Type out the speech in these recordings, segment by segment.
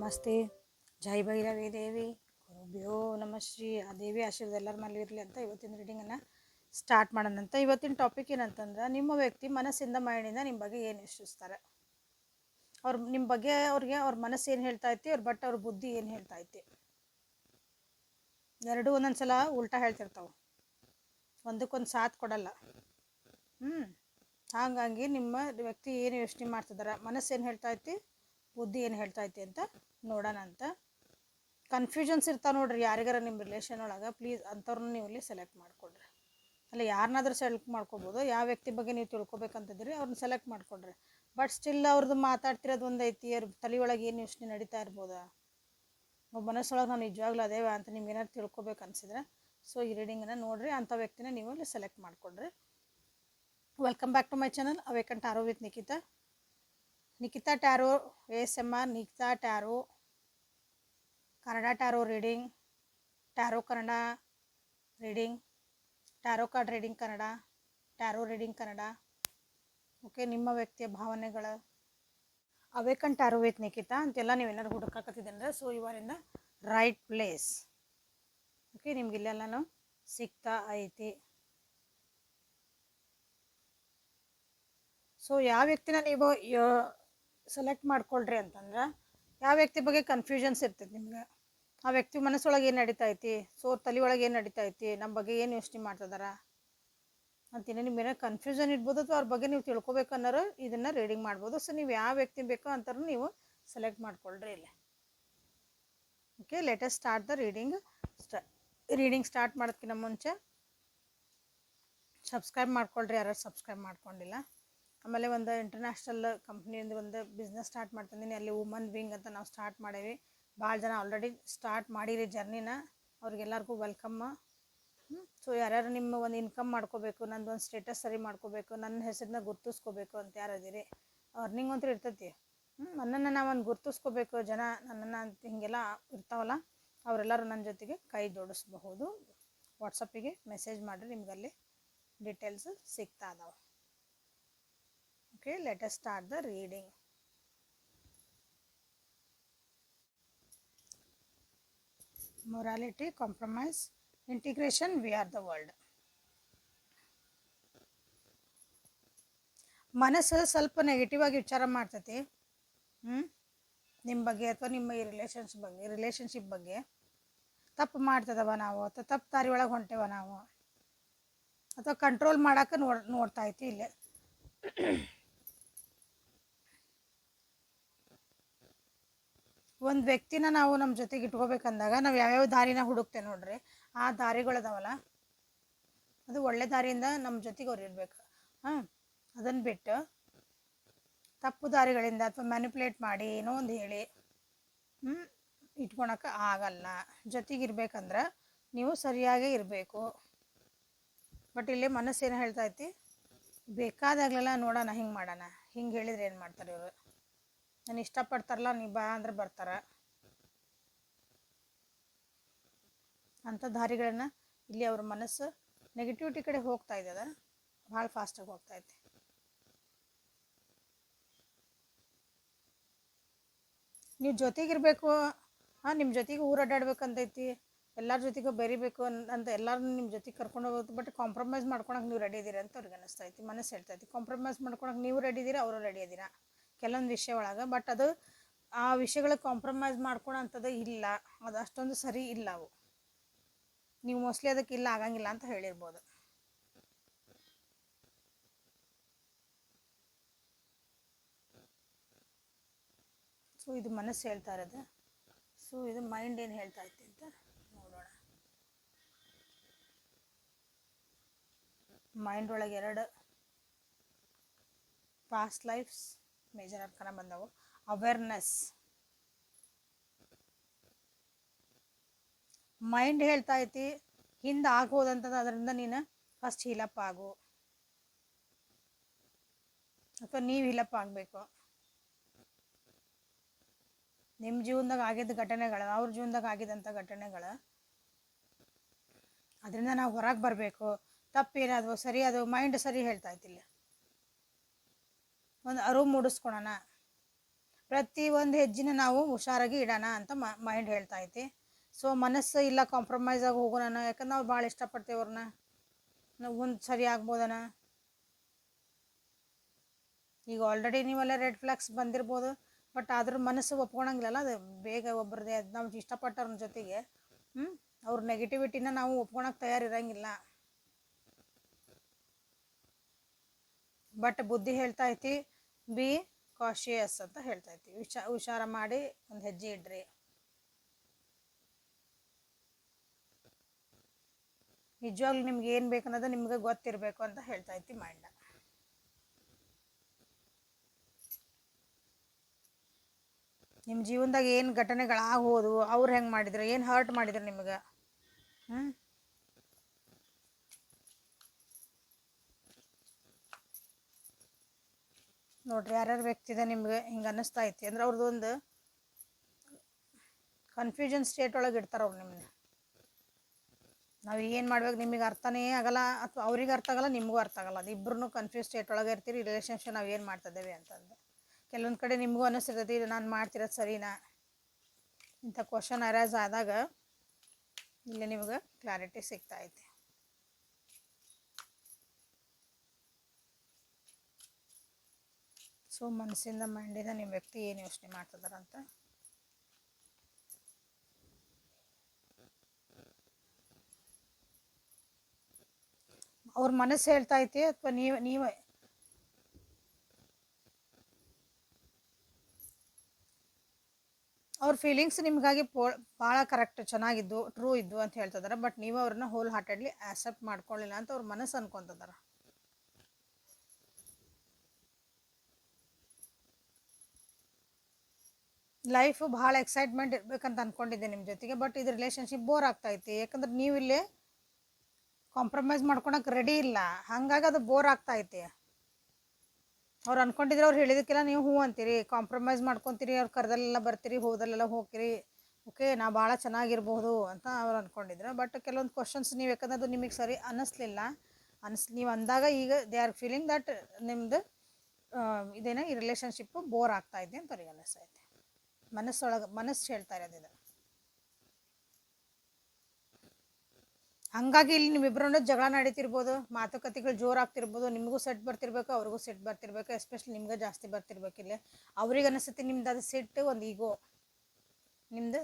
ನಮಸ್ತೆ. ಜೈ ಭೈರವಿ ದೇವಿ. ಗುರುಭ್ಯೋ ನಮ ಶ್ರೀ. ಆ ದೇವಿ ಆಶೀರ್ವಾದ ಎಲ್ಲರ ಮೇಲೆ ಇರಲಿ ಅಂತ ಇವತ್ತಿನ ರೀಡಿಂಗನ್ನು ಸ್ಟಾರ್ಟ್ ಮಾಡೋಣಂತ ಇವತ್ತಿನ ಟಾಪಿಕ್ ಏನಂತಂದ್ರೆ, ನಿಮ್ಮ ವ್ಯಕ್ತಿ ಮನಸ್ಸಿಂದ ಮೈಂಡಿಂದ ನಿಮ್ಮ ಬಗ್ಗೆ ಏನು ಯೋಚಿಸ್ತಾರೆ? ಅವ್ರ ನಿಮ್ಮ ಬಗ್ಗೆ ಅವ್ರಿಗೆ ಅವ್ರ ಮನಸ್ಸು ಏನು ಹೇಳ್ತಾ ಐತಿ, ಅವ್ರ ಬಟ್ ಅವ್ರ ಬುದ್ಧಿ ಏನು ಹೇಳ್ತಾ ಐತಿ? ಎರಡೂ ಒಂದೊಂದು ಸಲ ಉಲ್ಟಾ ಹೇಳ್ತಿರ್ತಾವೆ. ಒಂದಕ್ಕೊಂದು ಸಾಥ್ ಕೊಡಲ್ಲ. ಹ್ಞೂ ಹಾಗಾಗಿ ನಿಮ್ಮ ವ್ಯಕ್ತಿ ಏನು ಯೋಚನೆ ಮಾಡ್ತಿದ್ದಾರೆ ಏನು ಹೇಳ್ತಾ ಐತಿ? ಬುದ್ಧಿ ಏನು ಹೇಳ್ತಾ ಐತಿ ಅಂತ ನೋಡೋಣ ಅಂತ. ಕನ್ಫ್ಯೂಷನ್ಸ್ ಇರ್ತಾವೆ ನೋಡ್ರಿ, ಯಾರಿಗಾರ ನಿಮ್ಮ ರಿಲೇಷನ್ ಒಳಗೆ ಪ್ಲೀಸ್ ಅಂಥವ್ರನ್ನ ನೀವು ಇಲ್ಲಿ ಸೆಲೆಕ್ಟ್ ಮಾಡಿಕೊಡ್ರಿ ಅಲ್ಲ ಯಾರನ್ನಾದ್ರೂ ಸೆಲೆಕ್ಟ್ ಮಾಡ್ಕೋಬೋದು, ಯಾವ ವ್ಯಕ್ತಿ ಬಗ್ಗೆ ನೀವು ತಿಳ್ಕೊಬೇಕಂತಿದ್ರಿ ಅವ್ರನ್ನ ಸೆಲೆಕ್ಟ್ ಮಾಡ್ಕೊಡ್ರಿ ಬಟ್ ಸ್ಟಿಲ್ ಅವ್ರದ್ದು ಮಾತಾಡ್ತಿರೋದು ಒಂದು ಐತಿ ಅವ್ರ ತಲೆ ಒಳಗೆ ಏನು ಯೋಚನೆ ನಡೀತಾ ಇರ್ಬೋದಾ? ಒಬ್ಬ ಮನಸ್ಸೊಳಗೆ ನಾನು ನಿಜವಾಗ್ಲೂ ಅದೇವ ಅಂತ ನಿಮ್ಗೆ ಏನಾದ್ರು ತಿಳ್ಕೊಬೇಕು ಅನ್ಸಿದ್ರೆ ಸೊ ಈ ರೀಡಿಂಗನ್ನು ನೋಡಿರಿ, ಅಂಥ ವ್ಯಕ್ತಿನ ನೀವು ಇಲ್ಲಿ ಸೆಲೆಕ್ಟ್ ಮಾಡ್ಕೊಳ್ರಿ. Welcome back to my channel awake tarot with Nikhita Nikhita tarot S M R, Nikhita tarot, Kannada tarot reading, tarot Kannada reading, tarot card reading Kannada, tarot reading Kannada. Okay, ನಿಮ್ಮ ವ್ಯಕ್ತಿಯ ಭಾವನೆಗಳ awaken tarot with Nikhita ಅಂತೆಲ್ಲ ನೀವೇನಾದ್ರು ಹುಡುಕಾಕತ್ತಿದ್ದಂದ್ರೆ so ಇವರಿಂದ right place okay ನಿಮ್ಗೆ ಇಲ್ಲೆಲ್ಲನೂ ಸಿಗ್ತಾ ಐತಿ. ಸೊ ಯಾವ ವ್ಯಕ್ತಿನ ನೀವು ಸೆಲೆಕ್ಟ್ ಮಾಡ್ಕೊಳ್ರಿ ಅಂತಂದ್ರೆ ಯಾವ ವ್ಯಕ್ತಿ ಬಗ್ಗೆ ಕನ್ಫ್ಯೂಷನ್ಸ್ ಇರ್ತೈತಿ ನಿಮ್ಗೆ? ಆ ವ್ಯಕ್ತಿ ಮನಸ್ಸೊಳಗೆ ಏನು ನಡೀತಾ ಐತಿ ಸೊ ತಲೆ ಒಳಗೆ ಏನು ನಡೀತಾ ಐತಿ ನಮ್ಮ ಬಗ್ಗೆ ಏನು ಯೋಚನೆ ಮಾಡ್ತಿದಾರ? ಅಂತೀನಿ, ನಿಮ್ಗೆ ಏನೋ ಕನ್ಫ್ಯೂಷನ್ ಇರ್ಬೋದು ಅಥವಾ ಅವ್ರ ಬಗ್ಗೆ ನೀವು ತಿಳ್ಕೊಬೇಕು ಅನ್ನೋರು ಇದನ್ನು ರೀಡಿಂಗ್ ಮಾಡ್ಬೋದು. ಸೊ ನೀವು ಯಾವ ವ್ಯಕ್ತಿ ಬೇಕೋ ಅಂತಾರು ನೀವು ಸೆಲೆಕ್ಟ್ ಮಾಡ್ಕೊಳ್ರಿ ಇಲ್ಲಿ. Okay latest start the reading ಸ್ಟಾ reading start ಮಾಡೋದಕ್ಕಿಂತ ಮುಂಚೆ ಸಬ್ಸ್ಕ್ರೈಬ್ ಮಾಡ್ಕೊಳ್ರಿ, ಯಾರು ಸಬ್ಸ್ಕ್ರೈಬ್ ಮಾಡ್ಕೊಂಡಿಲ್ಲ. ಆಮೇಲೆ ಒಂದು ಇಂಟರ್ನ್ಯಾಷನಲ್ ಕಂಪ್ನಿಯಿಂದ ಒಂದು ಬಿಸ್ನೆಸ್ ಸ್ಟಾರ್ಟ್ ಮಾಡ್ತಿದ್ದೀನಿ. ಅಲ್ಲಿ ವುಮನ್ ವಿಂಗ್ ಅಂತ ನಾವು ಸ್ಟಾರ್ಟ್ ಮಾಡೇವಿ. ಭಾಳ ಜನ ಆಲ್ರೆಡಿ ಸ್ಟಾರ್ಟ್ ಮಾಡಿರಿ ಜರ್ನಿನ ಅವ್ರಿಗೆಲ್ಲರಿಗೂ ವೆಲ್ಕಮ್ ಸೊ ಯಾರ್ಯಾರು ನಿಮ್ಮ ಒಂದು ಇನ್ಕಮ್ ಮಾಡ್ಕೋಬೇಕು, ನಂದು ಒಂದು ಸ್ಟೇಟಸ್ ಸರಿ ಮಾಡ್ಕೋಬೇಕು ನನ್ನ ಹೆಸರನ್ನ ಗುರ್ತಿಸ್ಕೋಬೇಕು ಅಂತ ಯಾರು ಅದೀರಿ? ಅರ್ನಿಂಗ್ ಅಂತೂ ಇರ್ತೈತಿ. ನನ್ನನ್ನು ನಾವು ಒಂದು ಗುರ್ತಿಸ್ಕೋಬೇಕು, ಜನ ನನ್ನನ್ನು ಅಂತ ಹೀಗೆಲ್ಲ ಇರ್ತಾವಲ್ಲ, ಅವರೆಲ್ಲರೂ ನನ್ನ ಜೊತೆಗೆ ಕೈ ಜೋಡಿಸ್ಬಹುದು. ವಾಟ್ಸಪ್ಪಿಗೆ ಮೆಸೇಜ್ ಮಾಡಿರಿ, ನಿಮ್ಗಲ್ಲಿ ಡೀಟೇಲ್ಸ್ ಸಿಗ್ತಾ ಇದಾವೆ okay, let us start the reading. Morality, compromise, integration, we are the world. ಮನಸ್ಸು ಸ್ವಲ್ಪ ನೆಗೆಟಿವ್ ಆಗಿ ವಿಚಾರ ಮಾಡ್ತೈತಿ. ಹ್ಞೂ ನಿಮ್ಮ ಬಗ್ಗೆ ಅಥವಾ ನಿಮ್ಮ ಈ ರಿಲೇಷನ್ಸ್ ಬಗ್ಗೆ ರಿಲೇಷನ್ಶಿಪ್ ಬಗ್ಗೆ. ತಪ್ಪು ಮಾಡ್ತದವ ನಾವು, ಅಥವಾ ತಪ್ಪು ದಾರಿ ಒಳಗೆ ಹೊಂಟೇವ ನಾವು. ಅಥವಾ ಕಂಟ್ರೋಲ್ ಮಾಡೋಕೆ ನೋಡ್, ನೋಡ್ತಾ ಐತಿ ಇಲ್ಲೇ. ಒಂದು ವ್ಯಕ್ತಿನ ನಾವು ನಮ್ಮ ಜೊತೆಗೆ ಇಟ್ಕೋಬೇಕಂದಾಗ ನಾವು ಯಾವ್ಯಾವ ದಾರಿನ ಹುಡುಕ್ತೇವೆ ನೋಡ್ರಿ? ಆ ದಾರಿಗಳದಾವಲ್ಲ? ಅದು ಒಳ್ಳೆ ದಾರಿಯಿಂದ ನಮ್ಮ ಜೊತೆಗೆ ಅವ್ರು ಇರಬೇಕು. ಹಾಂ ಅದನ್ನು ಬಿಟ್ಟು ತಪ್ಪು ದಾರಿಗಳಿಂದ ಅಥವಾ ಮ್ಯಾನಿಪುಲೇಟ್ ಮಾಡಿ ಏನೋ ಒಂದು ಹೇಳಿ ಹ್ಞೂ ಇಟ್ಕೊಳಕ್ಕೆ ಆಗಲ್ಲ. ಜೊತೆಗಿರ್ಬೇಕಂದ್ರೆ ನೀವು ಸರಿಯಾಗೇ ಇರಬೇಕು. ಬಟ್ ಇಲ್ಲಿ ಮನಸ್ಸೇನು ಹೇಳ್ತಾ ಐತಿ ಬೇಕಾದಾಗಲೆಲ್ಲ ನೋಡೋಣ, ಹಿಂಗೆ ಮಾಡೋಣ. ಹಿಂಗೆ ಹೇಳಿದ್ರೆ ಏನು ಮಾಡ್ತಾರೆ ಇವರು? ನಾನು ಇಷ್ಟಪಡ್ತಾರಲ್ಲ ನೀ ಬಾ ಅಂದ್ರೆ ಬರ್ತಾರ. ಅಂಥ ದಾರಿಗಳನ್ನ ಇಲ್ಲಿ ಅವ್ರ ಮನಸ್ಸು ನೆಗೆಟಿವಿಟಿ ಕಡೆ ಹೋಗ್ತಾ ಇದ್ದದ ಭಾಳ ಫಾಸ್ಟಾಗಿ ಹೋಗ್ತಾ ಐತಿ. ನೀವು ಜೊತೆಗಿರ್ಬೇಕು, ಹಾಂ ನಿಮ್ಮ ಜೊತೆಗೆ ಊರು ಅಡ್ಡಾಡ್ಬೇಕಂತೈತಿ ಎಲ್ಲರ ಜೊತೆಗೂ ಬೆರಿಬೇಕು ಅಂತ ಎಲ್ಲರನ್ನೂ ನಿಮ್ಮ ಜೊತೆಗೆ ಕರ್ಕೊಂಡು ಹೋಗೋದು ಬಟ್ ಕಾಂಪ್ರಮೈಸ್ ಮಾಡ್ಕೊಳಕ್ಕೆ ನೀವು ರೆಡಿ ಇದ್ದೀರಾ ಅಂತ ಅವ್ರಿಗೆ ಅನಿಸ್ತೈತಿ ಮನಸ್ಸು ಹೇಳ್ತೈತಿ ಕಾಂಪ್ರಮೈಸ್ ಮಾಡ್ಕೊಳಕ್ಕೆ ನೀವು ರೆಡಿ ಇದ್ದೀರಾ ಅವರು ರೆಡಿ ಇದೀರಾ. ಕೆಲವೊಂದು ವಿಷಯ ಒಳಗೆ ಬಟ್ ಅದು ಆ ವಿಷಯಗಳ ಕಾಂಪ್ರಮೈಸ್ ಮಾಡ್ಕೊಳೋಂಥದ್ದು ಇಲ್ಲ. ಅದು ಅಷ್ಟೊಂದು ಸರಿ ಇಲ್ಲ ಅವು. ನೀವು ಮೋಸ್ಟ್ಲಿ ಅದಕ್ಕೆ ಇಲ್ಲ ಆಗಂಗಿಲ್ಲ ಅಂತ ಹೇಳಿರ್ಬೋದು. ಸೊ ಇದು ಮನಸ್ಸು ಹೇಳ್ತಾ ಇರೋದು. ಸೊ ಇದು ಮೈಂಡ್ ಏನು ಹೇಳ್ತಾ ಐತಿ ಅಂತ ನೋಡೋಣ. ಮೈಂಡ್ ಒಳಗೆ ಎರಡು ಪಾಸ್ಟ್ ಲೈಫ್ಸ್ ಮೇಜರ್ ಅರ್ಕನ ಬಂದವು. ಅವೇರ್ನೆಸ್ ಮೈಂಡ್ ಹೇಳ್ತಾ ಐತಿ ಹಿಂದೆ ಆಗೋದಂತ ಅದರಿಂದ ನೀನು ಫಸ್ಟ್ ಹೀಲಪ್ ಆಗು. ಅಥವಾ ನೀವು ಹಿಲಪ್ ಆಗಬೇಕು. ನಿಮ್ಮ ಜೀವನದಾಗ ಆಗಿದ್ದ ಘಟನೆಗಳು, ಅವ್ರ ಜೀವನದಾಗ ಆಗಿದ್ದಂಥ ಘಟನೆಗಳು, ಅದರಿಂದ ನಾವು ಹೊರಗೆ ಬರಬೇಕು. ತಪ್ಪೇನಾದವು ಸರಿ ಅದು ಮೈಂಡ್ ಸರಿ ಹೇಳ್ತಾ ಐತಿಲ್ಲ ಒಂದು ಅರಿವು ಮೂಡಿಸ್ಕೊಳೋಣ. ಪ್ರತಿ ಒಂದು ಹೆಜ್ಜಿನ ನಾವು ಹುಷಾರಾಗಿ ಇಡೋಣ ಅಂತ ಮೈಂಡ್ ಹೇಳ್ತಾ ಐತಿ. ಸೊ ಮನಸ್ಸು ಇಲ್ಲ ಕಾಂಪ್ರಮೈಸ್ ಆಗಿ ಹೋಗೋಣ ಯಾಕಂದ್ರೆ ನಾವು ಭಾಳ ಇಷ್ಟಪಡ್ತೀವಿ ಅವ್ರನ್ನ. ನಾವು ಒಂದು ಸರಿ ಆಗ್ಬೋದನ. ಈಗ ಆಲ್ರೆಡಿ ನೀವೆಲ್ಲ ರೆಡ್ ಫ್ಲಾಗ್ಸ್ ಬಂದಿರ್ಬೋದು ಬಟ್ ಆದ್ರ ಮನಸ್ಸು ಒಪ್ಕೊಳಂಗಿಲ್ಲಲ್ಲ, ಅದು ಬೇಗ ಒಬ್ಬರದೇ ನಾವು ಇಷ್ಟಪಟ್ಟವ್ರ ಜೊತೆಗೆ ಹ್ಞೂ ಅವ್ರ ನೆಗೆಟಿವಿಟಿನ ನಾವು ಒಪ್ಕೊಳಕ್ಕೆ ತಯಾರಿರಂಗಿಲ್ಲ. ಬಟ್ ಬುದ್ಧಿ ಹೇಳ್ತಾ ಐತಿ ಬಿ ಕಾಶಿಯಸ್ ಅಂತ ಹೇಳ್ತಾ ಐತಿ ವಿಚಾ ಮಾಡಿ ಒಂದು ಹೆಜ್ಜೆ ಇಡ್ರಿ. ನಿಜವಾಗ್ಲೂ ನಿಮ್ಗೆ ಏನು ಬೇಕನ್ನೋದು ನಿಮ್ಗೆ ಗೊತ್ತಿರಬೇಕು ಅಂತ ಹೇಳ್ತಾ ಐತಿ ಮೈಂಡ ನಿಮ್ಮ ಜೀವನದಾಗ ಏನು ಘಟನೆಗಳಾಗೋದು ಅವ್ರು ಹೆಂಗೆ ಮಾಡಿದ್ರು, ಏನು ಹರ್ಟ್ ಮಾಡಿದ್ರು ನಿಮ್ಗೆ? ಹ್ಞೂ ನೋಡ್ರಿ, ಯಾರ್ಯಾರು ವ್ಯಕ್ತಿ ಇದೆ ನಿಮಗೆ ಹಿಂಗೆ ಅನ್ನಿಸ್ತಾ ಐತಿ? ಅಂದ್ರೆ ಅವ್ರದ್ದು ಒಂದು ಕನ್ಫ್ಯೂಷನ್ ಸ್ಟೇಟ್ ಒಳಗೆ ಇಡ್ತಾರೆ ಅವ್ರು ನಿಮ್ಮನ್ನ ನಾವು ಏನು ಮಾಡ್ಬೇಕು, ನಿಮಗೆ ಅರ್ಥನೇ ಆಗಲ್ಲ, ಅಥವಾ ಅವ್ರಿಗೆ ಅರ್ಥ ಆಗಲ್ಲ, ನಿಮಗೂ ಅರ್ಥ ಆಗಲ್ಲ. ಅದು ಇಬ್ಬರೂ ಕನ್ಫ್ಯೂಸ್ ಸ್ಟೇಟ್ ಒಳಗೆ ಇರ್ತೀರಿ ರಿಲೇಷನ್ಶಿಪ್ ನಾವು ಏನು ಮಾಡ್ತಿದ್ದೇವೆ ಅಂತಂದು ಕೆಲವೊಂದು ಕಡೆ ನಿಮಗೂ ಅನ್ನಿಸ್ತಿರ್ತೈತಿ ನಾನು ಮಾಡ್ತಿರೋದು ಸರಿನಾ? ಇಂಥ ಕ್ವಶನ್ ಅರೈಸ್ ಆದಾಗ, ಇಲ್ಲಿ ನಿಮ್ಗೆ ಕ್ಲಾರಿಟಿ ಸಿಗ್ತಾ ಐತಿ. ಸೊ ಮನಸ್ಸಿಂದ ಮಂಡಿದ ನಿಮ್ಮ ವ್ಯಕ್ತಿ ಏನು ಯೋಚನೆ ಮಾಡ್ತಿದಾರ ಅಂತ? ಅವ್ರ ಮನಸ್ಸು ಹೇಳ್ತಾ ಐತಿ ಅಥವಾ ನೀವು ನೀವು ಅವ್ರ ಫೀಲಿಂಗ್ಸ್ ನಿಮಗಾಗಿ ಪೋ ಭಾಳ ಕರೆಕ್ಟ್ ಚೆನ್ನಾಗಿದ್ದು ಟ್ರೂ ಇದ್ದು ಅಂತ ಹೇಳ್ತಿದಾರೆ ಬಟ್ ನೀವು ಅವ್ರನ್ನ ಹೋಲ್ ಹಾರ್ಟೆಡ್ಲಿ ಆಕ್ಸೆಪ್ಟ್ ಮಾಡ್ಕೊಳ್ಳಿಲ್ಲ ಅಂತ ಅವ್ರ ಮನಸ್ಸು ಅನ್ಕೊಂತಿದಾರೆ. ಲೈಫು ಭಾಳ ಎಕ್ಸೈಟ್ಮೆಂಟ್ ಇರ್ಬೇಕಂತ ಅಂದ್ಕೊಂಡಿದ್ದೆ ನಿಮ್ಮ ಜೊತೆಗೆ ಬಟ್ ಇದು ರಿಲೇಷನ್ಶಿಪ್ ಬೋರ್ ಆಗ್ತೈತಿ. ಯಾಕಂದ್ರೆ ನೀವು ಇಲ್ಲಿ ಕಾಂಪ್ರಮೈಸ್ ಮಾಡ್ಕೊಳಕ್ಕೆ ರೆಡಿ ಇಲ್ಲ. ಹಾಗಾಗಿ ಅದು ಬೋರ್ ಆಗ್ತೈತಿ. ಅವ್ರು ಅನ್ಕೊಂಡಿದ್ರೆ ಅವ್ರು ಹೇಳಿದಕ್ಕೆಲ್ಲ ನೀವು ಹ್ಞೂ ಅಂತೀರಿ. ಕಾಂಪ್ರಮೈಸ್ ಮಾಡ್ಕೊತೀರಿ, ಅವ್ರು ಕರೆದಲ್ಲೆಲ್ಲ ಬರ್ತೀರಿ, ಹೋದಲ್ಲೆಲ್ಲ ಹೋಗ್ತೀರಿ. ಓಕೆ ನಾ ಭಾಳ ಚೆನ್ನಾಗಿರ್ಬೋದು ಅಂತ ಅವ್ರು ಅಂದ್ಕೊಂಡಿದ್ರು ಬಟ್ ಕೆಲವೊಂದು ಕ್ವಶನ್ಸ್ ನೀವು ಯಾಕಂದ್ರೆ ಅದು ನಿಮಗೆ ಸರಿ ಅನ್ನಿಸ್ಲಿಲ್ಲ ಅನಿಸ್, ನೀವು ಅಂದಾಗ ಈಗ ದೇ ಆರ್ ಫೀಲಿಂಗ್ ದಟ್ ನಿಮ್ಮದು ಇದೇನ ಈ ರಿಲೇಷನ್ಶಿಪ್ಪು ಬೋರ್ ಆಗ್ತಾ ಇದೆ ಅಂತ ಅವ್ರಿಗೆ ಅನ್ನಿಸ್ತೈತೆ ಮನಸ್ಸೊಳಗೆ, ಮನಸ್ಸು ಹೇಳ್ತಾ ಇದು. ಹಂಗಾಗಿ ಇಲ್ಲಿ ನಿಮ್ಮಿಬ್ಬರನ್ನ ಜಗಳ ನಡೀತಿರ್ಬೋದು, ಮಾತುಕತೆಗಳು ಜೋರಾಗ್ತಿರ್ಬೋದು ನಿಮಗೂ ಸೆಟ್ ಬರ್ತಿರ್ಬೇಕು, ಅವ್ರಿಗೂ ಸೆಟ್ ಬರ್ತಿರ್ಬೇಕು ಎಸ್ಪೆಷಲಿ ನಿಮ್ಗೆ ಜಾಸ್ತಿ ಬರ್ತಿರ್ಬೇಕು ಇಲ್ಲಿ. ಅವ್ರಿಗೆ ಅನಿಸುತ್ತೆ ನಿಮ್ದು ಅದು ಸಿಟ್ಟು ಒಂದು ಈಗೋ ನಿಮ್ದು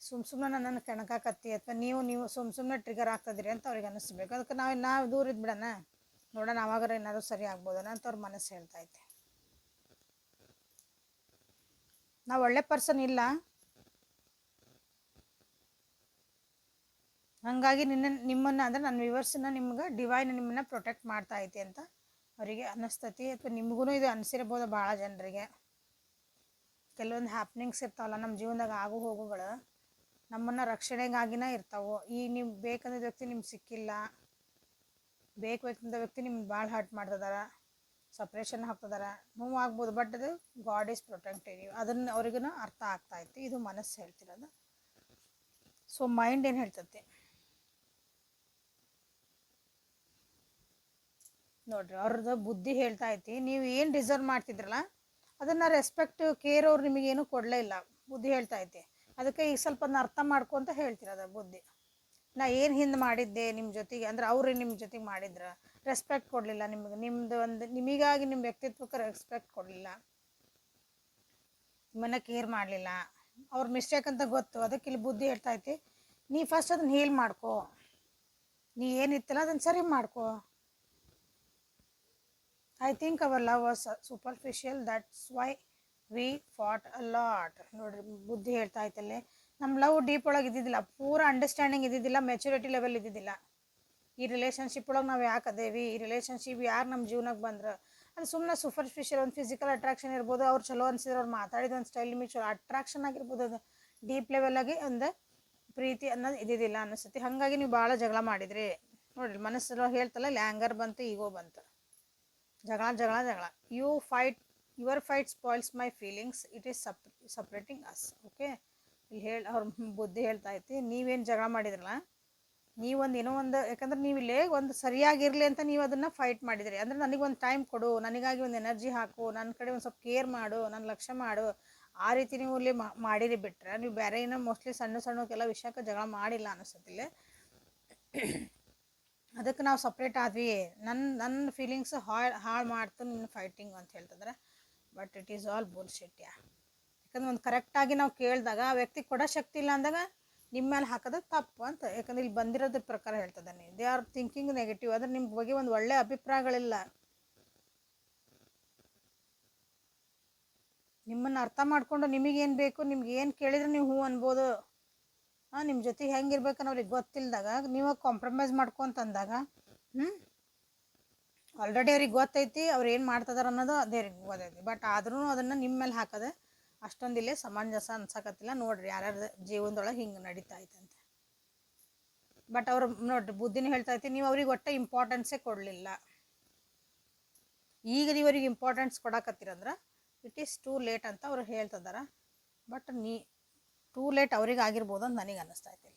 ಸುಮ್ ಸುಮ್ಮನೆ ನನ್ನನ್ನು ಕೆಣಕಾಕತ್ತಿ ಅಥವಾ ನೀವು ನೀವು ಸುಮ್ ಸುಮ್ಮನೆ ಟ್ರಿಗರ್ ಆಗ್ತದ್ರಿ ಅಂತ ಅವ್ರಿಗೆ ಅನ್ನಿಸ್ಬೇಕು ಅದಕ್ಕೆ ನಾವು ನಾವು ದೂರ ಇದ್ಬಿಡೋಣ. ನೋಡೋಣ ಅವಾಗಾರ ಏನಾದ್ರು ಸರಿ ಆಗ್ಬೋದನ ಅಂತ ಅವ್ರ ಮನಸ್ಸು ಹೇಳ್ತಾ ಐತೆ ನಾವು ಒಳ್ಳೆ ಪರ್ಸನ್ ಇಲ್ಲ. ಹಾಗಾಗಿ ನಿನ್ನ, ನಿಮ್ಮನ್ನು ಅಂದರೆ ನನ್ನ ವಿವರ್ಸನ್ನು ನಿಮ್ಗೆ ಡಿವೈನ್ ನಿಮ್ಮನ್ನ ಪ್ರೊಟೆಕ್ಟ್ ಮಾಡ್ತಾ ಐತಿ ಅಂತ ಅವರಿಗೆ ಅನ್ನಿಸ್ತೈತಿ ಅಥವಾ ನಿಮಗೂ ಇದು ಅನಿಸಿರ್ಬೋದು ಭಾಳ ಜನರಿಗೆ. ಕೆಲವೊಂದು ಹ್ಯಾಪ್ನಿಂಗ್ಸ್ ಇರ್ತಾವಲ್ಲ ನಮ್ಮ ಜೀವನದಾಗ ಆಗು ಹೋಗುಗಳು, ನಮ್ಮನ್ನು ರಕ್ಷಣೆಗಾಗಿನೇ ಇರ್ತಾವೋ. ಈ ನೀವು ಬೇಕಂದ ವ್ಯಕ್ತಿ ನಿಮ್ಗೆ ಸಿಕ್ಕಿಲ್ಲ. ಬೇಕು ಬೇಕಂದ ವ್ಯಕ್ತಿ ನಿಮ್ಗೆ ಭಾಳ ಹರ್ಟ್ ಮಾಡ್ತಿದಾರ. ಸಪ್ರೇಷನ್ ಹಾಕ್ತಿದಾರ. ಮೂವ್ ಆಗ್ಬೋದು ಬಟ್ ಅದು ಗಾಡ್ ಈಸ್ ಪ್ರೊಟೆಕ್ಟಿವ್ ಅದನ್ನು ಅವ್ರಿಗೂ ಅರ್ಥ ಆಗ್ತಾ ಇತ್ತು. ಇದು ಮನಸ್ಸು ಹೇಳ್ತಿರೋದು. ಸೊ ಮೈಂಡ್ ಏನು ಹೇಳ್ತೈತಿ? ನೋಡ್ರಿ, ಅವ್ರದ್ದು ಬುದ್ಧಿ ಹೇಳ್ತಾ ಐತಿ ನೀವು ಏನು ಡಿಸರ್ವ್ ಮಾಡ್ತಿದ್ರಲ್ಲ, ಅದನ್ನು ರೆಸ್ಪೆಕ್ಟ್ ಕೇರ್ ಅವ್ರು ನಿಮಗೇನು ಕೊಡಲೇ ಇಲ್ಲ. ಬುದ್ಧಿ ಹೇಳ್ತಾ ಐತಿ ಅದಕ್ಕೆ ಈಗ ಸ್ವಲ್ಪ ಅದನ್ನ ಅರ್ಥ ಮಾಡ್ಕೊಂತ ಹೇಳ್ತಿರೋದ ಬುದ್ಧಿ. ನಾ ಏನು ಹಿಂದೆ ಮಾಡಿದ್ದೆ ನಿಮ್ಮ ಜೊತೆಗೆ, ಅಂದ್ರೆ ಅವ್ರೇ ನಿಮ್ಮ ಜೊತೆಗೆ ಮಾಡಿದ್ರ ರೆಸ್ಪೆಕ್ಟ್ ಕೊಡಲಿಲ್ಲ ನಿಮಗೆ. ನಿಮ್ಮದು ಒಂದು, ನಿಮಗಾಗಿ ನಿಮ್ಮ ವ್ಯಕ್ತಿತ್ವಕ್ಕೆ ರೆಸ್ಪೆಕ್ಟ್ ಕೊಡಲಿಲ್ಲ. ನಿಮ್ಮನ್ನು ಕೇರ್ ಮಾಡಲಿಲ್ಲ. ಅವ್ರ ಮಿಸ್ಟೇಕ್ ಅಂತ ಗೊತ್ತು. ಅದಕ್ಕೆ ಇಲ್ಲಿ ಬುದ್ಧಿ ಹೇಳ್ತಾ ಐತಿ ನೀ ಫಸ್ಟ್ ಅದನ್ನ ಹೀಲ್ ಮಾಡ್ಕೋ. ನೀ ಏನಿತ್ತಲ್ಲ ಅದನ್ನ ಸರಿ ಮಾಡ್ಕೋ. I think our love was superficial that's why we fought a lot ನೋಡ್ರಿ, ಬುದ್ಧಿ ಹೇಳ್ತಾ ಇತ್ತಲ್ಲೇ ನಮ್ಮ ಲವ್ ಡೀಪ್ ಒಳಗೆ ಇದ್ದಿದ್ದಿಲ್ಲ. ಪೂರ ಅಂಡರ್ಸ್ಟ್ಯಾಂಡಿಂಗ್ ಇದ್ದಿದ್ದಿಲ್ಲ ಮೆಚುರಿಟಿ ಲೆವೆಲ್ ಇದ್ದಿದ್ದಿಲ್ಲ. ಈ ರಿಲೇಷನ್ಶಿಪ್ ಒಳಗೆ ನಾವು ಯಾಕೆ ಅದೇವಿ? ಈ ರಿಲೇಷನ್ಶಿಪ್ ಯಾರು ನಮ್ಮ ಜೀವನಕ್ಕೆ ಬಂದ್ರೆ? ಅದು ಸುಮ್ಮನೆ ಸೂಪರ್ಫಿಷಿಯಲ್ ಒಂದು ಫಿಸಿಕಲ್ ಅಟ್ರಾಕ್ಷನ್ ಇರ್ಬೋದು, ಅವ್ರು ಚಲೋ ಅನ್ಸಿದ್ರೆ ಅವ್ರು ಮಾತಾಡಿದ ಒಂದು ಸ್ಟೈಲ್ ನಿಮಗೆ ಅಟ್ರಾಕ್ಷನ್ ಆಗಿರ್ಬೋದು ಅದು. ಡೀಪ್ ಲೆವೆಲಾಗಿ ಒಂದು ಪ್ರೀತಿ ಅನ್ನೋದು ಇದ್ದಿದ್ದಿಲ್ಲ ಅನ್ನಿಸುತ್ತೆ ಹಾಗಾಗಿ ನೀವು ಭಾಳ ಜಗಳ ಮಾಡಿದ್ರಿ. ನೋಡ್ರಿ, ಮನಸ್ಸಲ್ಲೋ ಹೇಳ್ತಲ್ಲ, ಲ್ಯಾಂಗರ್ ಬಂತು, ಈಗೋ ಬಂತು. ಜಗಳ ಜಗಳ ಜಗಳ. You fight your fight spoils my feelings it is sep separating us okay ಇಲ್ಲಿ ಹೇಳಿ, ಅವ್ರ ಬುದ್ಧಿ ಹೇಳ್ತಾ ಐತಿ, ನೀವೇನು ಜಗಳ ಮಾಡಿದ್ರಲ್ಲ ನೀವೊಂದು ಏನೋ ಒಂದು, ಯಾಕಂದ್ರೆ ನೀವು ಇಲ್ಲೇ ಒಂದು ಸರಿಯಾಗಿರಲಿ ಅಂತ ನೀವು ಅದನ್ನು ಫೈಟ್ ಮಾಡಿದಿರಿ. ಅಂದರೆ ನನಗೊಂದು ಟೈಮ್ ಕೊಡು, ನನಗಾಗಿ ಒಂದು ಎನರ್ಜಿ ಹಾಕು ನನ್ನ ಕಡೆ ಒಂದು ಸ್ವಲ್ಪ ಕೇರ್ ಮಾಡು ನನ್ನ ಲಕ್ಷ್ಯ ಮಾಡು. ಆ ರೀತಿ ನೀವು ಇಲ್ಲಿ ಮಾಡಿರಿ ಬಿಟ್ರೆ, ನೀವು ಬೇರೆ ಏನೋ ಮೋಸ್ಟ್ಲಿ ಸಣ್ಣ ಸಣ್ಣಕ್ಕೆಲ್ಲ ವಿಷಯಕ್ಕೆ ಜಗಳ ಮಾಡಿಲ್ಲ ಅನಿಸುತ್ತಿಲ್ಲ. ಅದಕ್ಕೆ ನಾವು ಸಪ್ರೇಟ್ ಆದ್ವಿ. ನನ್ನ ನನ್ನ ಫೀಲಿಂಗ್ಸ್ ಹಾಳು ಹಾಳು ಮಾಡ್ತು ನಿನ್ನ ಫೈಟಿಂಗ್ ಅಂತ ಹೇಳ್ತಿದ್ರೆ. But it is all bullshit ಯಾ ಯಾಕಂದ್ರೆ ಒಂದು ಕರೆಕ್ಟಾಗಿ ನಾವು ಕೇಳಿದಾಗ, ಆ ವ್ಯಕ್ತಿ ಕೊಡೋ ಶಕ್ತಿ ಇಲ್ಲ ಅಂದಾಗ ನಿಮ್ಮ ಮೇಲೆ ಹಾಕೋದು ತಪ್ಪು ಅಂತ. ಯಾಕಂದ್ರೆ ಇಲ್ಲಿ ಬಂದಿರೋದ್ರ ಪ್ರಕಾರ ಹೇಳ್ತದಾನೆ ದೇ ಆರ್ ಥಿಂಕಿಂಗ್ ನೆಗೆಟಿವ್ ಅಂದ್ರೆ ನಿಮ್ಮ ಬಗ್ಗೆ ಒಂದು ಒಳ್ಳೆ ಅಭಿಪ್ರಾಯಗಳಿಲ್ಲ. ನಿಮ್ಮನ್ನು ಅರ್ಥ ಮಾಡಿಕೊಂಡು ನಿಮಗೇನು ಬೇಕು, ನಿಮ್ಗೆ ಏನು ಕೇಳಿದ್ರೆ ನೀವು ಹೂ ಅನ್ಬೋದು. ಹಾಂ ನಿಮ್ಮ ಜೊತೆ ಹೆಂಗಿರ್ಬೇಕನ್ನೋ ಅವ್ರಿಗೆ ಗೊತ್ತಿಲ್ಲದಾಗ ನೀವು ಕಾಂಪ್ರಮೈಸ್ ಮಾಡ್ಕೊಂತಂದಾಗ ಹ್ಞೂ ಆಲ್ರೆಡಿ ಅವ್ರಿಗೆ ಗೊತ್ತೈತಿ, ಅವ್ರು ಏನು ಮಾಡ್ತಿದಾರೆ ಅನ್ನೋದು ಅದೇ ಗೊತ್ತೈತಿ ಬಟ್ ಆದ್ರೂ ಅದನ್ನು ನಿಮ್ಮ ಮೇಲೆ ಹಾಕೋದೆ. ಅಷ್ಟೊಂದು ಇಲ್ಲೇ ಸಮಂಜಸ ಅನ್ಸಕತ್ತಿಲ್ಲ. ನೋಡ್ರಿ ಯಾರ್ಯಾರ ಜೀವನದೊಳಗೆ ಹಿಂಗೆ ನಡೀತಾ ಐತಂತೆ ಬಟ್ ಅವ್ರು ನೋಡ್ರಿ ಬುದ್ಧಿನ ಹೇಳ್ತಾ ಐತಿ ನೀವು ಅವ್ರಿಗೆ ಒಟ್ಟು ಇಂಪಾರ್ಟೆನ್ಸೇ ಕೊಡಲಿಲ್ಲ. ಈಗ ನೀವು ಅವ್ರಿಗೆ ಇಂಪಾರ್ಟೆನ್ಸ್ ಕೊಡಕತ್ತೀರಂದ್ರೆ ಇಟ್ ಈಸ್ ಟೂ ಲೇಟ್ ಅಂತ ಅವ್ರು ಹೇಳ್ತಿದಾರ. ಬಟ್ ನೀ ಟೂ ಲೇಟ್ ಅವ್ರಿಗೆ ಆಗಿರ್ಬೋದು ಅಂತ ನನಗೆ ಅನ್ನಿಸ್ತಾ ಇದೆ.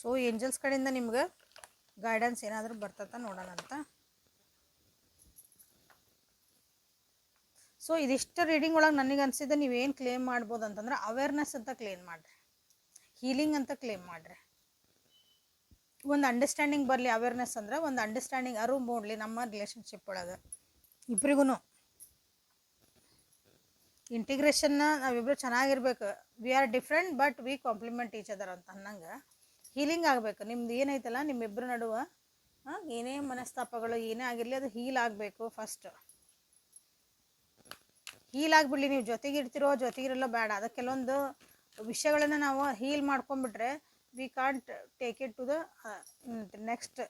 ಸೊ ಏಂಜಲ್ಸ್ ಕಡೆಯಿಂದ ನಿಮ್ಗೆ ಗೈಡೆನ್ಸ್ ಏನಾದರೂ ಬರ್ತದ ನೋಡೋಣ ಅಂತ. ಸೊ ಇದಿಷ್ಟು ರೀಡಿಂಗ್ ಒಳಗೆ ನನಗೆ ಅನಿಸಿದೆ ನೀವೇನು ಕ್ಲೇಮ್ ಮಾಡ್ಬೋದು ಅಂತಂದ್ರೆ ಅವೇರ್ನೆಸ್ ಅಂತ ಕ್ಲೇಮ್ ಮಾಡಿರಿ. ಹೀಲಿಂಗ್ ಅಂತ ಕ್ಲೇಮ್ ಮಾಡಿರಿ. ಒಂದು ಅಂಡರ್ಸ್ಟ್ಯಾಂಡಿಂಗ್ ಬರಲಿ ಅವೇರ್ನೆಸ್ ಅಂದ್ರೆ ಒಂದು ಅಂಡರ್ಸ್ಟ್ಯಾಂಡಿಂಗ್ ಅರು ಮೂಡಲಿ ನಮ್ಮ ರಿಲೇಷನ್ಶಿಪ್ ಒಳಗೆ. ಇಬ್ಬರಿಗೂ ಇಂಟಿಗ್ರೇಷನ್ನ ನಾವಿಬ್ರು ಚೆನ್ನಾಗಿರ್ಬೇಕು. We are different but we complement each other ಅಂತ ಅನ್ನಂಗೆ. ಹೀಲಿಂಗ್ ಆಗಬೇಕು. ನಿಮ್ದು ಏನೈತಲ್ಲ ನಿಮ್ಮಿಬ್ಬರ ನಡುವೆ ಏನೇ ಮನಸ್ತಾಪಗಳು, ಏನೇ ಆಗಿರಲಿ ಅದು ಹೀಲ್ ಆಗಬೇಕು ಫಸ್ಟ್ ಹೀಲ್ ಆಗಿಬಿಡ್ಲಿ ನೀವು. ಜೊತೆಗಿರ್ತಿರೋ ಜೊತೆಗಿರಲ್ಲೋ ಬೇಡ. ಅದು ಕೆಲವೊಂದು ವಿಷಯಗಳನ್ನು ನಾವು heal ಮಾಡ್ಕೊಂಡ್ಬಿಟ್ರೆ we can't take it to the next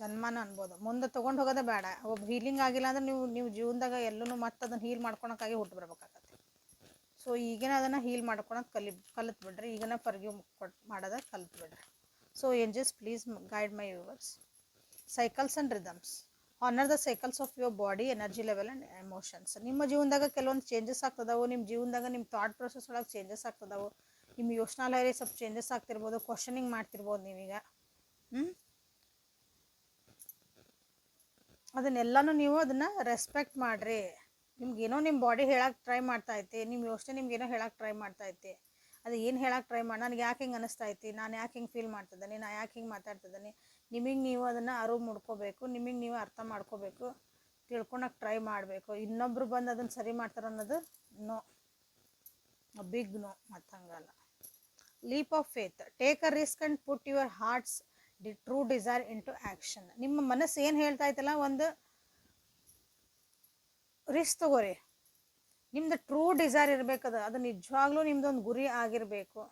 ಜನ್ಮನ ಅನ್ಬೋದು. ಮುಂದೆ ತೊಗೊಂಡು ಹೋಗೋದೇ ಬೇಡ. ಒಬ್ಬ ಹೀಲಿಂಗ್ ಆಗಿಲ್ಲ ಅಂದ್ರೆ ನೀವು ನೀವು ಜೀವನದಾಗ ಎಲ್ಲೂ ಮತ್ತೆ ಅದನ್ನು ಹೀಲ್ ಮಾಡ್ಕೊಳಕ್ಕಾಗಿ ಹುಟ್ಟು ಬರ್ಬೇಕಾಗತ್ತೆ. ಸೊ ಈಗಿನ ಅದನ್ನು ಹೀಲ್ ಮಾಡ್ಕೊಳಕ್ಕೆ ಕಲಿ, ಕಲಿತ್ಬಿಡ್ರಿ. ಈಗನ ಫರ್ಗ್ಯೂ ಕೊಟ್ಟು ಮಾಡೋದ ಕಲಿತು so angels please guide my yours cycles and rhythms honour the cycles of your body energy level and emotions ನಿಮ್ಮ ಜೀವನದಾಗ ಕೆಲವೊಂದು ಚೇಂಜಸ್ ಆಗ್ತದವು ನಿಮ್ಮ ಜೀವನದಾಗ ನಿಮ್ಮ ಥಾಟ್ ಪ್ರೊಸೆಸ್ ಒಳಗೆ ಚೇಂಜಸ್ ಆಗ್ತದವು. ನಿಮ್ಮ ಯೋಚನಾಲಯ ಸ್ವಲ್ಪ ಚೇಂಜಸ್ ಆಗ್ತಿರ್ಬೋದು ಕ್ವಶನಿಂಗ್ ಮಾಡ್ತಿರ್ಬೋದು ನೀವೀಗ. ಅದನ್ನೆಲ್ಲನೂ ನೀವು ಅದನ್ನು ರೆಸ್ಪೆಕ್ಟ್ ಮಾಡಿರಿ. ನಿಮ್ಗೇನೋ ನಿಮ್ಮ ಬಾಡಿ ಹೇಳಕ್ಕೆ ಟ್ರೈ ಮಾಡ್ತಾ ಐತೆ ನಿಮ್ಮ ಯೋಚನೆ ನಿಮ್ಗೇನೋ ಹೇಳಕ್ಕೆ ಟ್ರೈ ಮಾಡ್ತಾ ಐತಿ. ಅದು ಏನು ಹೇಳಕ್ಕೆ ಟ್ರೈ ಮಾಡಿ, ನನಗೆ ಯಾಕೆ ಹಿಂಗೆ ಅನಿಸ್ತಾ ಐತಿ ನಾನು ಯಾಕೆ ಹಿಂಗೆ ಫೀಲ್ ಮಾಡ್ತಿದ್ದೀನಿ, ನಾನು ಯಾಕೆ ಹಿಂಗೆ ಮಾತಾಡ್ತಿದ್ದೀನಿ, ನಿಮಗೆ ನೀವು ಅದನ್ನು ಅರಿವು ಮುಡ್ಕೋಬೇಕು, ನಿಮಗೆ ನೀವು ಅರ್ಥ ಮಾಡ್ಕೋಬೇಕು ತಿಳ್ಕೊಳಕ್ಕೆ ಟ್ರೈ ಮಾಡಬೇಕು. ಇನ್ನೊಬ್ರು ಬಂದು ಅದನ್ನು ಸರಿ ಮಾಡ್ತಾರೆ ಅನ್ನೋದು ನೋ ಬಿಗ್ ನೋ ಮತ್ತು ಹಂಗಲ್ಲ leap of faith take a risk and put your hearts the true desire into action ನಿಮ್ಮ ಮನಸ್ಸು ಏನು ಹೇಳ್ತಾ ಇತ್ತಲ್ಲ ಒಂದು ರಿಸ್ಕ್ ತಗೋರಿ. ನಿಮ್ದು ಟ್ರೂ ಡಿಸೈರ್ ಇರಬೇಕದು. ಅದು ನಿಜವಾಗ್ಲೂ ನಿಮ್ದು ಒಂದು ಗುರಿ ಆಗಿರಬೇಕು.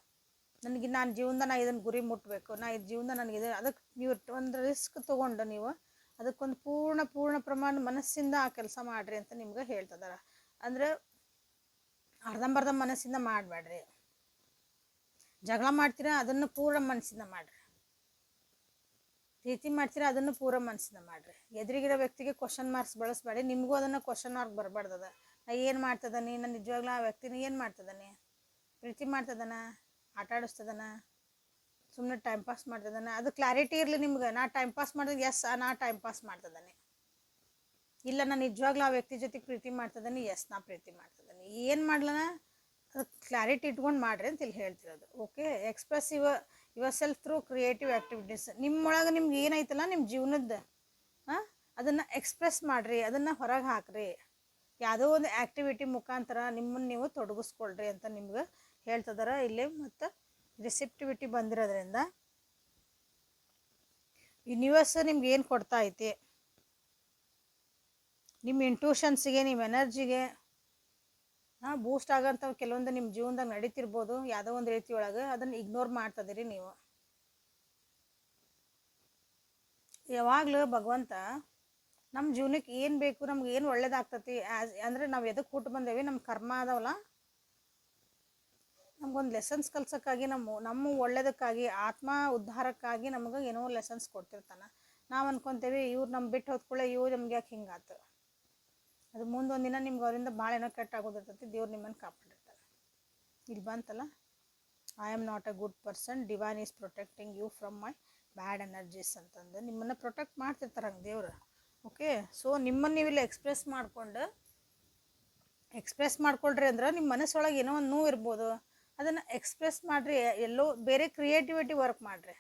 ನನಗೆ ನಾನು ಜೀವನದ ನಾ ಇದನ್ನು ಗುರಿ ಮುಟ್ಟಬೇಕು ನಾ ಇದು ಜೀವನದ ನನಗೆ ಇದು. ಅದಕ್ಕೆ ನೀವು ಒಂದು ರಿಸ್ಕ್ ತೊಗೊಂಡು ನೀವು ಅದಕ್ಕೊಂದು ಪೂರ್ಣ ಪೂರ್ಣ ಪ್ರಮಾಣ ಮನಸ್ಸಿಂದ ಆ ಕೆಲಸ ಮಾಡಿರಿ ಅಂತ ನಿಮ್ಗೆ ಹೇಳ್ತದಾರ. ಅಂದರೆ ಅರ್ಧಂಬರ್ಧ ಮನಸ್ಸಿಂದ ಮಾಡಬೇಡ್ರಿ ಜಗಳ ಮಾಡ್ತೀರಾ, ಅದನ್ನು ಪೂರ್ಣ ಮನಸ್ಸಿಂದ ಮಾಡಿರಿ. ಪ್ರೀತಿ ಮಾಡ್ತೀರಾ, ಅದನ್ನು ಪೂರ ಮನಸ್ಸಿಂದ ಮಾಡಿರಿ. ಎದುರಿಗಿರೋ ವ್ಯಕ್ತಿಗೆ ಕ್ವಶನ್ ಮಾರ್ಕ್ಸ್ ಬಳಸಬೇಡಿ. ನಿಮಗೂ ಅದನ್ನು ಕ್ವಶನ್ ಮಾರ್ಕ್ ಬರಬಾರ್ದದ. ಏನು ಮಾಡ್ತದಾನೆ? ನನ್ನ ನಿಜವಾಗ್ಲೂ ಆ ವ್ಯಕ್ತಿನ ಏನು ಮಾಡ್ತದಾನೆ? ಪ್ರೀತಿ ಮಾಡ್ತದನ? ಆಟ ಆಡಿಸ್ತದಾನ? ಸುಮ್ಮನೆ ಟೈಮ್ ಪಾಸ್ ಮಾಡ್ತದನ? ಅದು ಕ್ಲಾರಿಟಿ ಇರಲಿ ನಿಮ್ಗೆ. ನಾ ಟೈಮ್ ಪಾಸ್ ಮಾಡಿದ್ರೆ ಎಸ್ ನಾ ಟೈಮ್ ಪಾಸ್ ಮಾಡ್ತದಾನೆ. ಇಲ್ಲ ನಾನು ನಿಜವಾಗ್ಲೂ ಆ ವ್ಯಕ್ತಿ ಜೊತೆಗೆ ಪ್ರೀತಿ ಮಾಡ್ತದಾನೆ ಎಸ್ ನಾ ಪ್ರೀತಿ ಮಾಡ್ತದಾನೆ. ಏನು ಮಾಡ್ಲನ? ಅದು ಕ್ಲಾರಿಟಿ ಇಟ್ಕೊಂಡು ಮಾಡ್ರಿ ಅಂತ ಇಲ್ಲಿ ಹೇಳ್ತಿರೋದು. ಓಕೆ ಎಕ್ಸ್ಪ್ರೆಸ್ ಯುವ yourself through creative activities ನಿಮ್ಮೊಳಗೆ ನಿಮ್ಗೆ ಏನೈತಲ್ಲ ನಿಮ್ಮ ಜೀವನದ ಹಾಂ ಅದನ್ನು ಎಕ್ಸ್ಪ್ರೆಸ್ ಮಾಡಿರಿ, ಅದನ್ನು ಹೊರಗೆ ಹಾಕ್ರಿ. ಯಾವುದೋ ಒಂದು ಆ್ಯಕ್ಟಿವಿಟಿ ಮುಖಾಂತರ ನಿಮ್ಮನ್ನು ನೀವು ತೊಡಗಿಸ್ಕೊಳ್ರಿ ಅಂತ ನಿಮ್ಗೆ ಹೇಳ್ತದಾರ. ಇಲ್ಲಿ ಮತ್ತು ರಿಸೆಪ್ಟಿವಿಟಿ ಬಂದಿರೋದ್ರಿಂದ ಯೂನಿವರ್ಸ್ ನಿಮ್ಗೆ ಏನು ಕೊಡ್ತಾ ಐತಿ? ನಿಮ್ಮ ಇಂಟ್ಯೂಷನ್ಸಿಗೆ ನಿಮ್ಮ ಎನರ್ಜಿಗೆ ಹಾಂ ಬೂಸ್ಟ್ ಆಗೋಂಥ ಕೆಲವೊಂದು ನಿಮ್ಮ ಜೀವನದಾಗ ನಡೀತಿರ್ಬೋದು. ಯಾವುದೋ ಒಂದು ರೀತಿ ಒಳಗೆ ಅದನ್ನು ಇಗ್ನೋರ್ ಮಾಡ್ತದಿರಿ ನೀವು. ಯಾವಾಗಲೂ ಭಗವಂತ ನಮ್ಮ ಜೀವನಕ್ಕೆ ಏನು ಬೇಕು, ನಮ್ಗೆ ಏನು ಒಳ್ಳೇದಾಗ್ತತಿ ಆ್ಯಸ್ ಅಂದರೆ ನಾವು ಎದಕ್ಕೆ ಹುಟ್ಟು ಬಂದೇವಿ ನಮ್ಮ ಕರ್ಮ ಅದಾವಲ್ಲ? ನಮ್ಗೊಂದು ಲೆಸನ್ಸ್ ಕಲ್ಸೋಕ್ಕಾಗಿ ನಮ್ಮ ನಮ್ಮ ಒಳ್ಳೇದಕ್ಕಾಗಿ, ಆತ್ಮ ಉದ್ಧಾರಕ್ಕಾಗಿ ನಮಗೆ ಏನೋ ಲೆಸನ್ಸ್ ಕೊಡ್ತಿರ್ತಾನೆ. ನಾವು ಅನ್ಕೊತೇವೆ, ಇವ್ರು ನಮ್ಮ ಬಿಟ್ಟು ಹೋದ್ಕೊಳ್ಳೆ ಇವ್ರು ನಮ್ಗೆ ಯಾಕೆ ಹಿಂಗಾತು ಅದು ಮುಂದೊಂದು ದಿನ ನಿಮ್ಗೆ ಅವರಿಂದ ಭಾಳ ಏನೋ ಕೆಟ್ಟ ಆಗೋದಿರ್ತೈತಿ ದೇವ್ರು ನಿಮ್ಮನ್ನು ಕಾಪಾಡಿರ್ತಾರೆ ಇಲ್ಲಿ ಬಂತಲ್ಲ? I am not a good person divine is protecting you from my bad energies ಅಂತಂದು. ನಿಮ್ಮನ್ನು ಪ್ರೊಟೆಕ್ಟ್ ಮಾಡ್ತಿರ್ತಾರೆ ಹಂಗೆ ದೇವ್ರು. ಓಕೆ? ಸೊ ನಿಮ್ಮನ್ನು ನೀವಿಲ್ಲ ಎಕ್ಸ್ಪ್ರೆಸ್ ಮಾಡಿಕೊಂಡು ಎಕ್ಸ್ಪ್ರೆಸ್ ಮಾಡ್ಕೊಳ್ರಿ ಅಂದ್ರೆ ನಿಮ್ಮ ಮನಸ್ಸೊಳಗೆ ಏನೋ ಒಂದು ನೋವು ಇರ್ಬೋದು. ಅದನ್ನು ಎಕ್ಸ್ಪ್ರೆಸ್ ಮಾಡಿರಿ, ಎಲ್ಲೋ ಬೇರೆ ಕ್ರಿಯೇಟಿವಿಟಿ ವರ್ಕ್ ಮಾಡಿರಿ.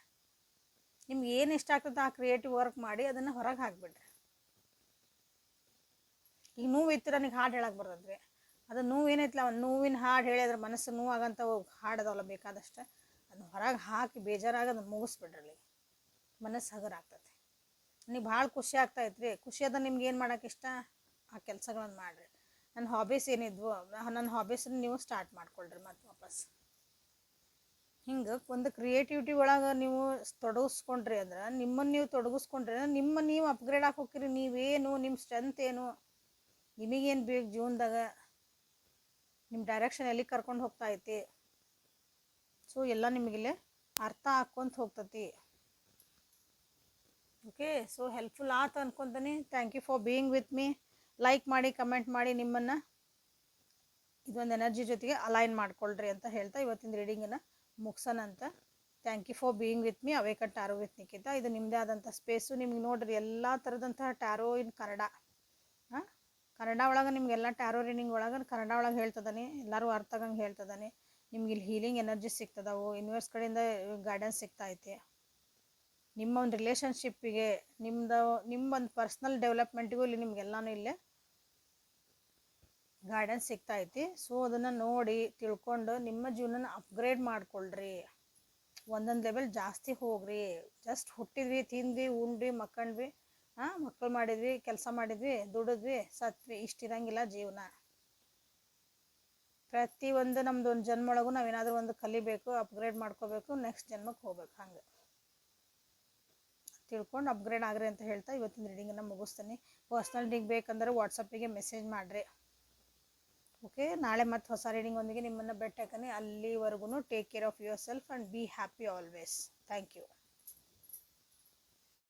ನಿಮ್ಗೆ ಏನು ಇಷ್ಟ ಆಗ್ತದೆ ಆ ಕ್ರಿಯೇಟಿವ್ ವರ್ಕ್ ಮಾಡಿ ಅದನ್ನು ಹೊರಗೆ ಹಾಕ್ಬಿಡ್ರಿ. ಈಗ ನೋವು ನನಗೆ ಹಾಡು ಹೇಳಕ್ಕೆ ಬರ್ತದ್ರಿ. ಅದು ನೋವು ಏನೈತಿಲ್ಲ ಒಂದು ನೋವಿನ ಹಾಡು ಹೇಳಿದ್ರೆ ಮನಸ್ಸು ನೋವಾಗಂತ ಹಾಡದವಲ್ಲ ಬೇಕಾದಷ್ಟು ಅದನ್ನ ಹೊರಗೆ ಹಾಕಿ ಬೇಜಾರಾಗಿ ಅದನ್ನು ಮುಗಿಸ್ಬಿಡ್ರಿ ಮನಸ್ಸು ಹಗರ ಆಗ್ತೈತಿ ನೀವು ಭಾಳ ಖುಷಿ ಆಗ್ತಾಯಿತ್ರಿ ಖುಷಿ ಅದ ನಿಮ್ಗೆ ಏನು ಮಾಡೋಕೆ ಇಷ್ಟ? ಆ ಕೆಲಸಗಳನ್ನು ಮಾಡಿರಿ. ನನ್ನ ಹಾಬೀಸ್ ಏನಿದ್ವು ನನ್ನ ಹಾಬೀಸನ್ನ ನೀವು ಸ್ಟಾರ್ಟ್ ಮಾಡ್ಕೊಳ್ರಿ ಮತ್ತೆ ವಾಪಸ್. ಹಿಂಗೆ ಒಂದು ಕ್ರಿಯೇಟಿವಿಟಿ ಒಳಗೆ ನೀವು ತೊಡಗಿಸ್ಕೊಂಡ್ರಿ ಅಂದ್ರೆ ನಿಮ್ಮನ್ನು ನೀವು ತೊಡಗಿಸ್ಕೊಂಡ್ರಿ ನಿಮ್ಮ ನೀವು ಅಪ್ಗ್ರೇಡ್ ಆಗಿ ಹೋಗ್ತೀರಿ. ನೀವೇನು ನಿಮ್ಮ ಸ್ಟ್ರೆಂತ್ ಏನು, ನಿಮಗೇನು ಬೇಕು ಜೀವನದಾಗ? ನಿಮ್ಮ ಡೈರೆಕ್ಷನ್ ಎಲ್ಲಿ ಕರ್ಕೊಂಡು ಹೋಗ್ತಾ ಐತಿ? ಸೊ ಎಲ್ಲ ನಿಮಗಿಲ್ಲೇ ಅರ್ಥ ಹಾಕ್ಕೊಂತ ಹೋಗ್ತತಿ. ಓಕೆ ಸೊ ಹೆಲ್ಪ್ಫುಲ್ ಆತು ಅನ್ಕೊತೀನಿ. Thank you for being with me like ಮಾಡಿ ಕಮೆಂಟ್ ಮಾಡಿ ನಿಮ್ಮನ್ನು ಇದೊಂದು ಎನರ್ಜಿ ಜೊತೆಗೆ ಅಲೈನ್ ಮಾಡ್ಕೊಳ್ರಿ ಅಂತ ಹೇಳ್ತಾ ಇವತ್ತಿನ ರೀಡಿಂಗನ್ನು ಮುಗ್ಸೋಣ ಅಂತ. Thank you for being with me awake tarot with Nikhita ಇದು ನಿಮ್ಮದೇ ಆದಂಥ ಸ್ಪೇಸು ನಿಮ್ಗೆ ನೋಡ್ರಿ ಎಲ್ಲ ಥರದಂತಹ ಟ್ಯಾರೋ ಇನ್ ಕನ್ನಡ. ಹಾಂ? ಕನ್ನಡ ಒಳಗೆ ನಿಮಗೆಲ್ಲ ಟ್ಯಾರೋ ರೀಡಿಂಗ್ ಒಳಗೆ ಕನ್ನಡ ಒಳಗೆ ಹೇಳ್ತದಾನೆ. ಎಲ್ಲರೂ ಅರ್ಥ ಆಗಂಗೆ ಹೇಳ್ತದಾನೆ. ನಿಮ್ಗೆ ಇಲ್ಲಿ ಹೀಲಿಂಗ್ ಎನರ್ಜಿ ಸಿಗ್ತದವು. ಯೂನಿವರ್ಸ್ ಕಡೆಯಿಂದ ಗೈಡೆನ್ಸ್ ಸಿಗ್ತಾ ಐತಿ. ನಿಮ್ಮ ಒಂದು ರಿಲೇಷನ್ಶಿಪ್ಪಿಗೆ ನಿಮ್ಮದು ನಿಮ್ಮ ಒಂದು ಪರ್ಸ್ನಲ್ ಡೆವಲಪ್ಮೆಂಟಿಗೂ ಇಲ್ಲಿ ನಿಮ್ಗೆಲ್ಲನೂ ಇಲ್ಲೇ ಗೈಡೆನ್ಸ್ ಸಿಗ್ತಾ ಐತಿ ಸೊ ಅದನ್ನು ನೋಡಿ ತಿಳ್ಕೊಂಡು ನಿಮ್ಮ ಜೀವನನ ಅಪ್ಗ್ರೇಡ್ ಮಾಡಿಕೊಳ್ಳ್ರಿ ಒಂದೊಂದು ಲೆವೆಲ್ ಜಾಸ್ತಿ ಹೋಗ್ರಿ. ಜಸ್ಟ್ ಹುಟ್ಟಿದ್ವಿ, ತಿಂದ್ವಿ ಉಂಡ್ವಿ ಮಕ್ಕಂಡ್ವಿ ಹಾಂ ಮಕ್ಕಳು ಮಾಡಿದ್ವಿ, ಕೆಲಸ ಮಾಡಿದ್ವಿ, ದುಡಿದ್ವಿ ಸತ್ವಿ ಇಷ್ಟಿರಂಗಿಲ್ಲ ಜೀವನ. ಪ್ರತಿಯೊಂದು ನಮ್ದು ಒಂದು ಜನ್ಮೊಳಗೂ ನಾವೇನಾದ್ರೂ ಒಂದು ಕಲಿಬೇಕು ಅಪ್ಗ್ರೇಡ್ ಮಾಡ್ಕೋಬೇಕು ನೆಕ್ಸ್ಟ್ ಜನ್ಮಕ್ಕೆ ಹೋಗ್ಬೇಕು ಹಂಗೆ. ತಿಳ್ಕೊಂಡು ಅಪ್ಗ್ರೇಡ್ ಆಗ್ರಿ ಅಂತ ಹೇಳ್ತಾ ಇವತ್ತಿನ ರೀಡಿಂಗನ್ನು ಮುಗಿಸ್ತೀನಿ. ಪರ್ಸ್ನಲ್ ರೀಡಿಂಗ್ ಬೇಕಂದ್ರೆ ವಾಟ್ಸಪ್ಪಿಗೆ ಮೆಸೇಜ್ ಮಾಡಿರಿ. ಓಕೆ ನಾಳೆ ಮತ್ತೆ ಹೊಸ ರೀಡಿಂಗ್ ಒಂದಿಗೆ ನಿಮ್ಮನ್ನು ಬೆಟ್ಟಾಕನಿ ಅಲ್ಲಿವರೆಗೂ take care of yourself and be happy always thank you